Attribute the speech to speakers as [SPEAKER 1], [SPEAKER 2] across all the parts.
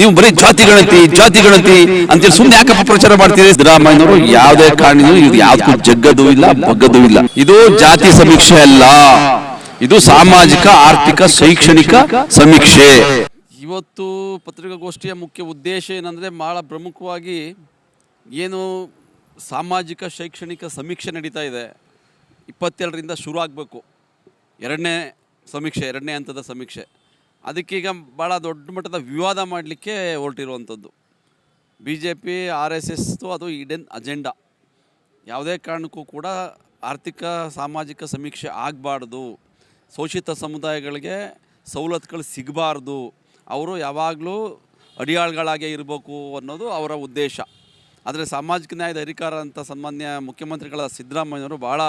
[SPEAKER 1] ನೀವು ಬರೀ ಜಾತಿ ಗಣತಿ ಜಾತಿ ಗಣತಿ ಅಂತೇಳಿ ಸುಮ್ಮನೆ ಯಾಕಪ್ಪ ಪ್ರಚಾರ ಮಾಡ್ತೀರಿ? ಸಿದ್ದರಾಮಯ್ಯನವರು ಯಾವುದೇ ಕಾರಣ ಇದು ಯಾವ್ದಕ್ಕೂ ಜಗ್ಗದು ಇಲ್ಲ, ಬಗ್ಗದು ಇಲ್ಲ. ಇದು ಜಾತಿ ಸಮೀಕ್ಷೆ ಅಲ್ಲ. ಇದು ಸಾಮಾಜಿಕ, ಆರ್ಥಿಕ, ಶೈಕ್ಷಣಿಕ ಸಮೀಕ್ಷೆ. ಇವತ್ತು ಪತ್ರಿಕಾಗೋಷ್ಠಿಯ ಮುಖ್ಯ ಉದ್ದೇಶ ಏನಂದ್ರೆ ಬಹಳ ಪ್ರಮುಖವಾಗಿ ಏನು ಸಾಮಾಜಿಕ, ಶೈಕ್ಷಣಿಕ ಸಮೀಕ್ಷೆ ನಡೀತಾ ಇದೆ. ಇಪ್ಪತ್ತೆರಡರಿಂದ ಶುರು ಆಗಬೇಕು. ಎರಡನೇ ಸಮೀಕ್ಷೆ, ಎರಡನೇ ಹಂತದ ಸಮೀಕ್ಷೆ. ಅದಕ್ಕೀಗ ಭಾಳ ದೊಡ್ಡ ಮಟ್ಟದ ವಿವಾದ ಮಾಡಲಿಕ್ಕೆ ಹೊರಟಿರುವಂಥದ್ದು. B J P R S S ಅದು ಇಡನ್ ಅಜೆಂಡಾ. ಯಾವುದೇ ಕಾರಣಕ್ಕೂ ಕೂಡ ಆರ್ಥಿಕ, ಸಾಮಾಜಿಕ ಸಮೀಕ್ಷೆ ಆಗಬಾರ್ದು. ಶೋಷಿತ ಸಮುದಾಯಗಳಿಗೆ ಸವಲತ್ತುಗಳು ಸಿಗಬಾರ್ದು. ಅವರು ಯಾವಾಗಲೂ ಅಡಿಯಾಳುಗಳಾಗೇ ಇರಬೇಕು ಅನ್ನೋದು ಅವರ ಉದ್ದೇಶ. ಆದರೆ ಸಾಮಾಜಿಕ ನ್ಯಾಯದ ಅಧಿಕಾರ ಅಂತ ಸನ್ಮಾನ್ಯ ಮುಖ್ಯಮಂತ್ರಿಗಳ ಸಿದ್ದರಾಮಯ್ಯವರು ಭಾಳ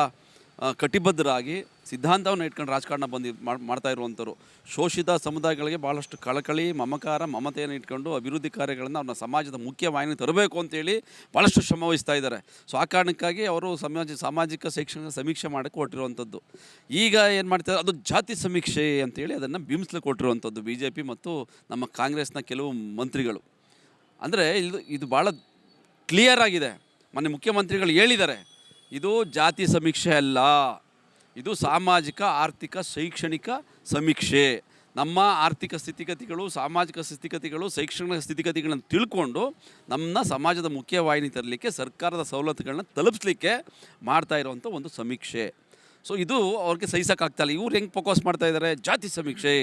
[SPEAKER 1] ಕಟಿಬದ್ಧರಾಗಿ ಸಿದ್ಧಾಂತವನ್ನು ಇಟ್ಕೊಂಡು ರಾಜಕಾರಣ ಬಂದು ಮಾಡ್ತಾ ಇರುವಂಥವ್ರು. ಶೋಷಿತ ಸಮುದಾಯಗಳಿಗೆ ಭಾಳಷ್ಟು ಕಳಕಳಿ, ಮಮಕಾರ, ಮಮತೆಯನ್ನು ಇಟ್ಕೊಂಡು ಅಭಿವೃದ್ಧಿ ಕಾರ್ಯಗಳನ್ನು ಅವ್ರನ್ನ ಸಮಾಜದ ಮುಖ್ಯ ವಾಹಿನಿ ತರಬೇಕು ಅಂತೇಳಿ ಭಾಳಷ್ಟು ಶ್ರಮ ವಹಿಸ್ತಾ ಇದ್ದಾರೆ. ಸೊ ಆ ಕಾರಣಕ್ಕಾಗಿ ಅವರು ಸಮಾಜ, ಸಾಮಾಜಿಕ ಶೈಕ್ಷಣಿಕ ಸಮೀಕ್ಷೆ ಮಾಡೋಕ್ಕೆ ಕೊಟ್ಟಿರುವಂಥದ್ದು. ಈಗ ಏನು ಮಾಡ್ತಾರೆ ಅದು ಜಾತಿ ಸಮೀಕ್ಷೆ ಅಂತೇಳಿ ಅದನ್ನು ಬಿಂಬಿಸ್ಲಿಕ್ಕೆ ಕೊಟ್ಟಿರುವಂಥದ್ದು ಬಿ ಜೆ ಪಿ ಮತ್ತು ನಮ್ಮ ಕಾಂಗ್ರೆಸ್ನ ಕೆಲವು ಮಂತ್ರಿಗಳು. ಅಂದರೆ ಇದು ಇದು ಭಾಳ ಕ್ಲಿಯರ್ ಆಗಿದೆ. ಮೊನ್ನೆ ಮುಖ್ಯಮಂತ್ರಿಗಳು ಹೇಳಿದ್ದಾರೆ. ಇದು ಜಾತಿ ಸಮೀಕ್ಷೆ ಅಲ್ಲ. ಇದು ಸಾಮಾಜಿಕ, ಆರ್ಥಿಕ, ಶೈಕ್ಷಣಿಕ ಸಮೀಕ್ಷೆ. ನಮ್ಮ ಆರ್ಥಿಕ ಸ್ಥಿತಿಗತಿಗಳು, ಸಾಮಾಜಿಕ ಸ್ಥಿತಿಗತಿಗಳು, ಶೈಕ್ಷಣಿಕ ಸ್ಥಿತಿಗತಿಗಳನ್ನು ತಿಳ್ಕೊಂಡು ನಮ್ಮ ಸಮಾಜದ ಮುಖ್ಯವಾಹಿನಿ ತರಲಿಕ್ಕೆ ಸರ್ಕಾರದ ಸವಲತ್ತುಗಳನ್ನ ತಲುಪಿಸ್ಲಿಕ್ಕೆ ಮಾಡ್ತಾ ಇರುವಂಥ ಒಂದು ಸಮೀಕ್ಷೆ. ಸೊ ಇದು ಅವ್ರಿಗೆ ಸಹಿಸೋಕ್ಕಾಗ್ತಾಯಿಲ್ಲ ಇವ್ರು ಹೆಂಗೆ ಫೋಕಸ್ ಮಾಡ್ತಾ ಇದ್ದಾರೆ ಜಾತಿ ಸಮೀಕ್ಷೆ.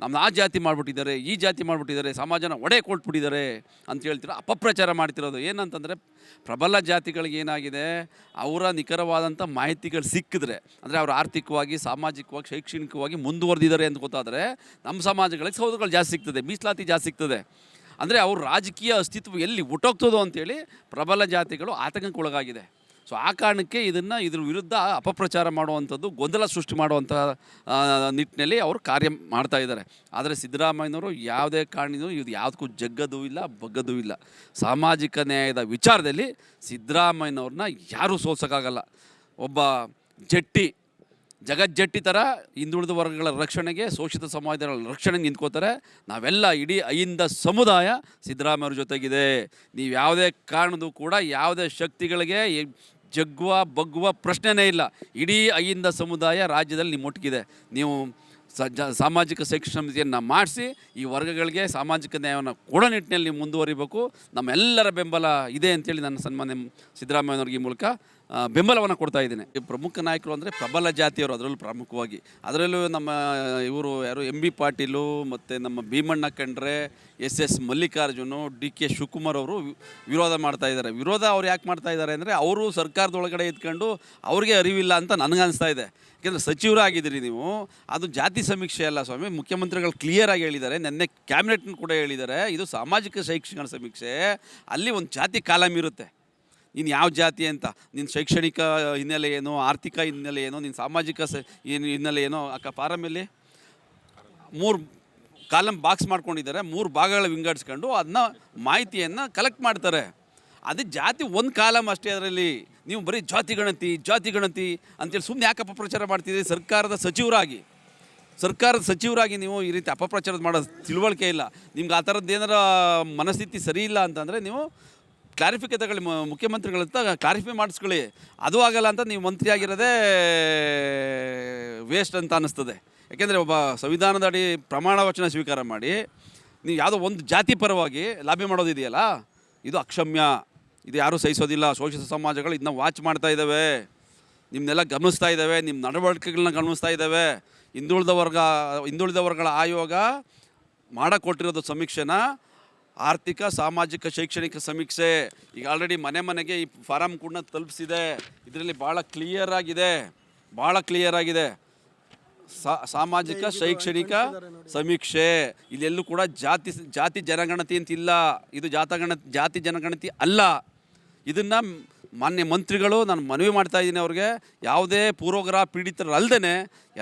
[SPEAKER 1] ನಮ್ಮನ್ನ ಆ ಜಾತಿ ಮಾಡಿಬಿಟ್ಟಿದ್ದಾರೆ, ಈ ಜಾತಿ ಮಾಡಿಬಿಟ್ಟಿದ್ದಾರೆ, ಸಮಾಜನ ಒಡೆ ಕೊಟ್ಬಿಟ್ಟಿದ್ದಾರೆ ಅಂತ ಹೇಳ್ತೀರ? ಅಪಪ್ರಚಾರ ಮಾಡ್ತಿರೋದು. ಏನಂತಂದರೆ, ಪ್ರಬಲ ಜಾತಿಗಳಿಗೆ ಏನಾಗಿದೆ? ಅವರ ನಿಖರವಾದಂಥ ಮಾಹಿತಿಗಳು ಸಿಕ್ಕಿದ್ರೆ, ಅಂದರೆ ಅವರು ಆರ್ಥಿಕವಾಗಿ, ಸಾಮಾಜಿಕವಾಗಿ, ಶೈಕ್ಷಣಿಕವಾಗಿ ಮುಂದುವರೆದಿದ್ದಾರೆ ಅಂತ ಗೊತ್ತಾದರೆ, ನಮ್ಮ ಸಮಾಜಗಳಿಗೆ ಸೌಲಭ್ಯಗಳು ಜಾಸ್ತಿ ಸಿಗ್ತದೆ, ಮೀಸಲಾತಿ ಜಾಸ್ತಿ ಸಿಗ್ತದೆ. ಅಂದರೆ ಅವ್ರ ರಾಜಕೀಯ ಅಸ್ತಿತ್ವ ಎಲ್ಲಿ ಹುಟ್ಟೋಗ್ತದೋ ಅಂತೇಳಿ ಪ್ರಬಲ ಜಾತಿಗಳು ಆತಂಕಕ್ಕೆ ಒಳಗಾಗಿದೆ. ಸೊ ಆ ಕಾರಣಕ್ಕೆ ಇದನ್ನು ಇದ್ರ ವಿರುದ್ಧ ಅಪಪ್ರಚಾರ ಮಾಡುವಂಥದ್ದು, ಗೊಂದಲ ಸೃಷ್ಟಿ ಮಾಡುವಂಥ ನಿಟ್ಟಿನಲ್ಲಿ ಅವರು ಕಾರ್ಯ ಮಾಡ್ತಾ ಇದ್ದಾರೆ. ಆದರೆ ಸಿದ್ದರಾಮಯ್ಯನವರು ಯಾವುದೇ ಕಾರಣದಿಂದ ಇದು ಯಾವುದಕ್ಕೂ ಜಗ್ಗದು ಇಲ್ಲ, ಬಗ್ಗದು ಇಲ್ಲ. ಸಾಮಾಜಿಕ ನ್ಯಾಯದ ವಿಚಾರದಲ್ಲಿ ಸಿದ್ದರಾಮಯ್ಯನವ್ರನ್ನ ಯಾರೂ ಸೋಸೋಕ್ಕಾಗಲ್ಲ ಒಬ್ಬ ಜಟ್ಟಿ ಜಗಜ್ಜಟ್ಟಿ ಥರ ಹಿಂದುಳಿದ ವರ್ಗಗಳ ರಕ್ಷಣೆಗೆ ಶೋಷಿತ ಸಮಾಜಗಳ ರಕ್ಷಣೆಗೆ ನಿಂತ್ಕೋತಾರೆ. ನಾವೆಲ್ಲ ಇಡೀ ಅಹಿಂದ ಸಮುದಾಯ ಸಿದ್ದರಾಮಯ್ಯವ್ರ ಜೊತೆಗಿದೆ. ನೀವು ಯಾವುದೇ ಕಾರಣದ್ದು ಕೂಡ ಯಾವುದೇ ಶಕ್ತಿಗಳಿಗೆ ಜಗ್ಗುವ, ಬಗ್ಗುವ ಪ್ರಶ್ನೆನೇ ಇಲ್ಲ. ಇಡೀ ಅಹಿಂದ ಸಮುದಾಯ ರಾಜ್ಯದಲ್ಲಿ ನಿಮ್ಮೊಟ್ಟಿಗಿದೆ. ನೀವು ಸಾಮಾಜಿಕ ಶಿಕ್ಷಣ ಸಮಿತಿಯನ್ನು ಮಾಡಿಸಿ, ಈ ವರ್ಗಗಳಿಗೆ ಸಾಮಾಜಿಕ ನ್ಯಾಯವನ್ನು ಕೊಡೋ ನಿಟ್ಟಿನಲ್ಲಿ ಮುಂದುವರಿಬೇಕು. ನಮ್ಮೆಲ್ಲರ ಬೆಂಬಲ ಇದೆ ಅಂತೇಳಿ ನನ್ನ ಸನ್ಮಾನ್ಯ ಸಿದ್ದರಾಮಯ್ಯನವ್ರಿಗೆ ಈ ಮೂಲಕ ಬೆಂಬಲವನ್ನು ಕೊಡ್ತಾ ಇದ್ದೀನಿ. ಈ ಪ್ರಮುಖ ನಾಯಕರು ಅಂದರೆ ಪ್ರಬಲ ಜಾತಿಯವರು ಅದರಲ್ಲೂ ಪ್ರಮುಖವಾಗಿ. ಅದರಲ್ಲೂ ನಮ್ಮ, ಇವರು ಯಾರು ಎಂ ಬಿ ಪಾಟೀಲು ಮತ್ತು ನಮ್ಮ Bhimanna Khandre S S Mallikarjun, D K Shivakumar ಅವರು ವಿರೋಧ ಮಾಡ್ತಾ ಇದ್ದಾರೆ. ವಿರೋಧ ಅವ್ರು ಯಾಕೆ ಮಾಡ್ತಾ ಇದ್ದಾರೆ ಅಂದರೆ ಅವರು ಸರ್ಕಾರದೊಳಗಡೆ ಇದ್ಕೊಂಡು ಅವ್ರಿಗೆ ಅರಿವಿಲ್ಲ ಅಂತ ನನಗನ್ನಿಸ್ತಾ ಇದೆ. ಯಾಕೆಂದರೆ ಸಚಿವರಾಗಿದ್ದೀರಿ ನೀವು, ಅದು ಜಾತಿ ಸಮೀಕ್ಷೆ ಅಲ್ಲ ಸ್ವಾಮಿ. ಮುಖ್ಯಮಂತ್ರಿಗಳು ಕ್ಲಿಯರಾಗಿ ಹೇಳಿದ್ದಾರೆ. ನಿನ್ನೆ ಕ್ಯಾಬಿನೆಟ್ನ ಕೂಡ ಹೇಳಿದ್ದಾರೆ. ಇದು ಸಾಮಾಜಿಕ ಶೈಕ್ಷಣಿಕ ಸಮೀಕ್ಷೆ. ಅಲ್ಲಿ ಒಂದು ಜಾತಿ ಕಾಲಮ್ ಇರುತ್ತೆ. ನೀನು ಯಾವ ಜಾತಿ ಅಂತ ನಿನ್ನ ಶೈಕ್ಷಣಿಕ ಹಿನ್ನೆಲೆ ಏನು, ಆರ್ಥಿಕ ಹಿನ್ನೆಲೆ ಏನು ನಿನ್ನ ಸಾಮಾಜಿಕ ಸ, ಏನು ಹಿನ್ನೆಲೆ ಏನೋ, ಅಕ್ಕ ಫಾರಮಲ್ಲಿ ಮೂರು ಕಾಲಮ್ ಬಾಕ್ಸ್ ಮಾಡ್ಕೊಂಡಿದ್ದಾರೆ, ಮೂರು ಭಾಗಗಳ ವಿಂಗಡಿಸ್ಕೊಂಡು ಅದನ್ನ ಮಾಹಿತಿಯನ್ನು ಕಲೆಕ್ಟ್ ಮಾಡ್ತಾರೆ. ಅದು ಜಾತಿ ಒಂದು ಕಾಲಮ್ ಅಷ್ಟೇ ಅದರಲ್ಲಿ. ನೀವು ಬರೀ ಜಾತಿ ಗಣತಿ ಜಾತಿ ಗಣತಿ ಅಂತೇಳಿ ಸುಮ್ಮನೆ ಯಾಕೆ ಅಪಪ್ರಚಾರ ಮಾಡ್ತಿದ್ದೀರಿ ಸರ್ಕಾರದ ಸಚಿವರಾಗಿ. ಸರ್ಕಾರದ ಸಚಿವರಾಗಿ ನೀವು ಈ ರೀತಿ ಅಪಪ್ರಚಾರ ಮಾಡೋ ತಿಳುವಳಿಕೆ ಇಲ್ಲ. ನಿಮ್ಗೆ ಆ ಥರದ್ದು ಏನಾರ ಮನಸ್ಥಿತಿ ಸರಿ ಇಲ್ಲ ಅಂತಂದರೆ ನೀವು ಕ್ಲಾರಿಫಿಕೆ ತಗೊಳ್ಳಿ ಮ- ಮುಖ್ಯಮಂತ್ರಿಗಳ ಹತ್ರ ಕ್ಲಾರಿಫೈ ಮಾಡಿಸ್ಕೊಳ್ಳಿ. ಅದು ಆಗಲ್ಲ ಅಂತ ನೀವು ಮಂತ್ರಿ ಆಗಿರೋದೇ ವೇಸ್ಟ್ ಅಂತ ಅನ್ನಿಸ್ತದೆ. ಯಾಕೆಂದರೆ ಒಬ್ಬ ಸಂವಿಧಾನದ ಅಡಿ ಪ್ರಮಾಣ ವಚನ ಸ್ವೀಕಾರ ಮಾಡಿ, ನೀವು ಯಾವುದೋ ಒಂದು ಜಾತಿ ಪರವಾಗಿ ಲಾಭಿ ಮಾಡೋದಿದೆಯಲ್ಲ, ಇದು ಅಕ್ಷಮ್ಯ. ಇದು ಯಾರೂ ಸಹಿಸೋದಿಲ್ಲ. ಶೋಷಿತ ಸಮಾಜಗಳು ಇದನ್ನ ವಾಚ್ ಮಾಡ್ತಾ ಇದ್ದಾವೆ. ನಿಮ್ಮನ್ನೆಲ್ಲ ಗಮನಿಸ್ತಾ ಇದ್ದಾವೆ. ನಿಮ್ಮ ನಡವಳಿಕೆಗಳನ್ನ ಗಮನಿಸ್ತಾ ಇದ್ದಾವೆ. ಹಿಂದುಳಿದ ವರ್ಗ ಹಿಂದುಳಿದ ವರ್ಗಗಳ ಆಯೋಗ ಮಾಡಕ್ಕೆ ಕೊಟ್ಟಿರೋದು ಸಮೀಕ್ಷೆನ ಆರ್ಥಿಕ, ಸಾಮಾಜಿಕ, ಶೈಕ್ಷಣಿಕ ಸಮೀಕ್ಷೆ, ಈಗ ಆಲ್ರೆಡಿ ಮನೆ ಮನೆಗೆ ಈ ಫಾರಂ ಕೂಡ ತಲುಪಿಸಿದೆ. ಇದರಲ್ಲಿ ಭಾಳ ಕ್ಲಿಯರ್ ಆಗಿದೆ. ಭಾಳ ಕ್ಲಿಯರ್ ಆಗಿದೆ. ಸಾಮಾಜಿಕ, ಶೈಕ್ಷಣಿಕ ಸಮೀಕ್ಷೆ. ಇಲ್ಲೆಲ್ಲೂ ಕೂಡ ಜಾತಿ ಜಾತಿ ಜನಗಣತಿ ಅಂತಿಲ್ಲ. ಇದು ಜಾತಗಣ, ಜಾತಿ ಜನಗಣತಿ ಅಲ್ಲ. ಇದನ್ನು ಮಾನ್ಯ ಮಂತ್ರಿಗಳು ನಾನು ಮನವಿ ಮಾಡ್ತಾ ಇದ್ದೀನಿ ಅವ್ರಿಗೆ, ಯಾವುದೇ ಪೂರ್ವಗ್ರಹ ಪೀಡಿತರಲ್ಲದೇ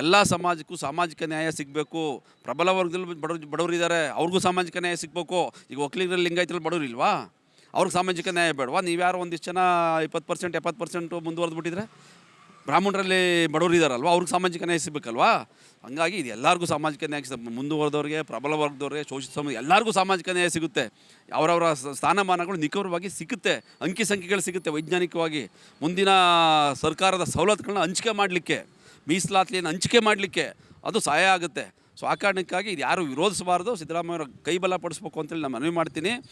[SPEAKER 1] ಎಲ್ಲ ಸಮಾಜಕ್ಕೂ ಸಾಮಾಜಿಕ ನ್ಯಾಯ ಸಿಗಬೇಕು. ಪ್ರಬಲ ವರ್ಗದಲ್ಲಿ ಬಡವರು ಬಡವರಿದ್ದಾರೆ ಅವ್ರಿಗೂ ಸಾಮಾಜಿಕ ನ್ಯಾಯ ಸಿಗಬೇಕು. ಈಗ ಒಕ್ಕಲಿಗರಲ್ಲಿ ಲಿಂಗಾಯ್ತಲ್ಲಿ ಬಡವರು ಇಲ್ವಾ? ಅವ್ರಿಗೆ ಸಾಮಾಜಿಕ ನ್ಯಾಯ ಬೇಡವಾ? ನೀವ್ಯಾರು ಒಂದಿಷ್ಟು ಜನ ಇಪ್ಪತ್ತು ಪರ್ಸೆಂಟ್ ಎಪ್ಪತ್ತು ಪರ್ಸೆಂಟು ಮುಂದುವರೆದು ಬಿಟ್ಟಿದ್ರೆ? ಬ್ರಾಹ್ಮಣರಲ್ಲಿ ಬಡವರು ಇದಾರಲ್ವ? ಅವ್ರಿಗೆ ಸಾಮಾಜಿಕ ನ್ಯಾಯ ಸಿಗಬೇಕಲ್ವಾ? ಹಂಗಾಗಿ ಇದು ಎಲ್ಲರಿಗೂ ಸಾಮಾಜಿಕ ನ್ಯಾಯ ಸಿಗ ಮುಂದುವರೆದವ್ರಿಗೆ, ಪ್ರಬಲ ವರ್ಗದವ್ರಿಗೆ, ಶೋಷಿತ ಸಮಾಜ ಎಲ್ಲರಿಗೂ ಸಾಮಾಜಿಕ ನ್ಯಾಯ ಸಿಗುತ್ತೆ. ಅವರವರ ಸ್ಥಾನಮಾನಗಳು ನಿಖರವಾಗಿ ಸಿಗುತ್ತೆ. ಅಂಕಿ ಸಂಖ್ಯೆಗಳು ಸಿಗುತ್ತೆ ವೈಜ್ಞಾನಿಕವಾಗಿ. ಮುಂದಿನ ಸರ್ಕಾರದ ಸವಲತ್ತುಗಳನ್ನ ಹಂಚಿಕೆ ಮಾಡಲಿಕ್ಕೆ, ಮೀಸಲಾತಿಯನ್ನು ಹಂಚಿಕೆ ಮಾಡಲಿಕ್ಕೆ ಅದು ಸಹಾಯ ಆಗುತ್ತೆ. ಸೊ ಆ ಕಾರಣಕ್ಕಾಗಿ ಇದು ಯಾರು ವಿರೋಧಿಸಬಾರ್ದು ಸಿದ್ದರಾಮಯ್ಯವರ ಕೈ ಬಲ ಪಡಿಸ್ಬೇಕು ಅಂತೇಳಿ ನಾನು ಮನವಿ ಮಾಡ್ತೀನಿ.